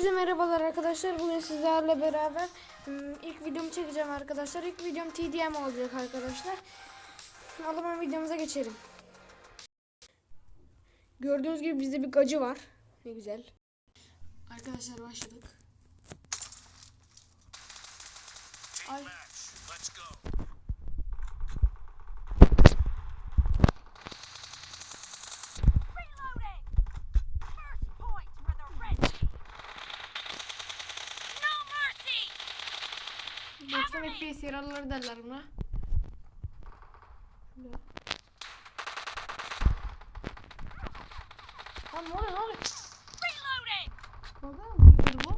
Hepinize merhabalar arkadaşlar. Bugün sizlerle beraber hmm, ilk videomu çekeceğim arkadaşlar. İlk videom TDM olacak arkadaşlar. O videomuza geçelim. Gördüğünüz gibi bizde bir gacı var. Ne güzel. Arkadaşlar başladık. Ay. FPS yaralıları derler buna. Şöyle. Lan ne oluyor ne oluyor? Reloading! Bakalım bu nedir bu?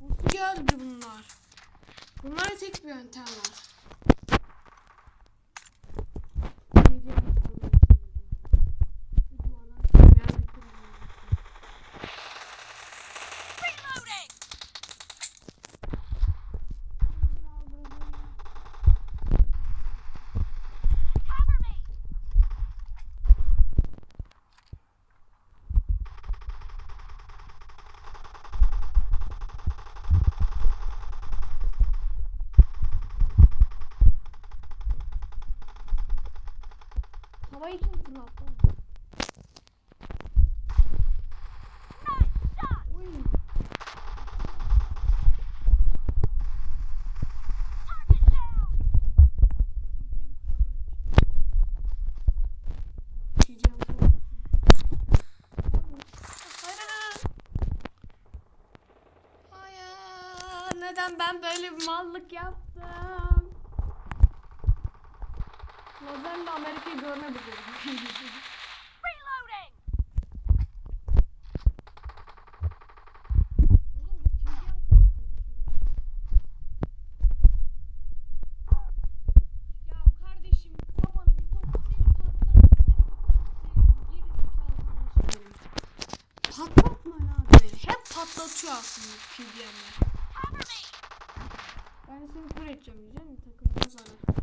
Nasıl geldi bunlar? Bunlara tek bir yöntem var. Havayı kim fırlattı? Neden ben böyle bir mallık yaptım? Lazerle Amerika'yı görmedik. Patlatıyor aslında me! Ben seni kur edeceğim diyeceğim takımdan sonra.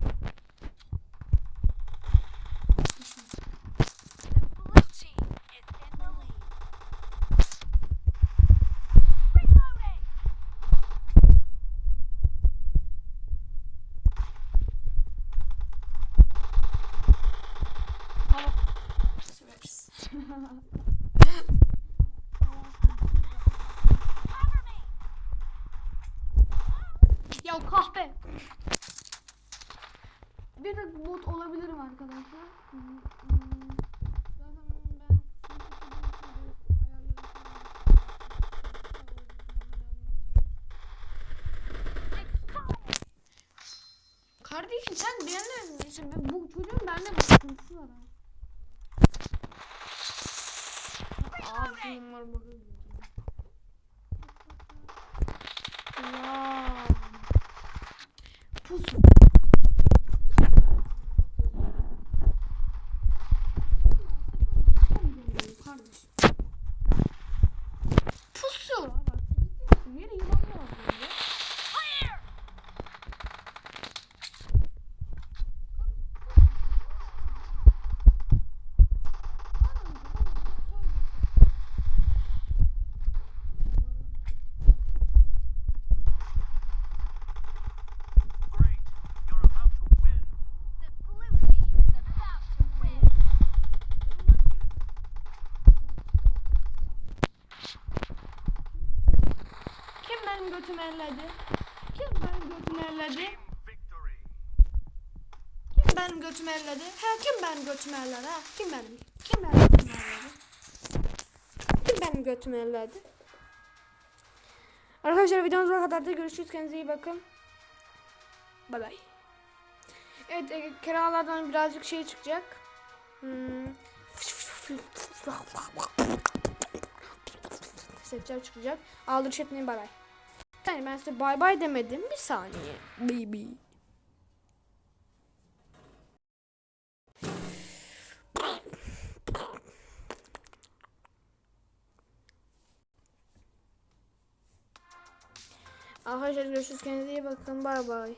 Ya kahpe. Bir de bot olabilirim arkadaşlar. Kardeşim sen beğenmedin. İşte bu çocuğun bende bir sıkıntısı var Ağzım var bakın. Ya. Pus. Benim götümü elledi? Kim benim götümü elledi? Kim benim götümü elledi? Ha kim benim götümü elledi? Ha kim benim? Kim benim götümü elledi? Kim benim götümü elledi? Arkadaşlar videomuz bu kadar da görüşürüz. Kendinize iyi bakın. Bay bay. Evet e, kiralardan birazcık şey çıkacak. Hmm. Sesler çıkacak. Aldırış etmeyin bay bay. Yani ben size bay bay demedim. Bir saniye. Baby. Arkadaşlar görüşürüz. Kendinize iyi bakın. Bay bay.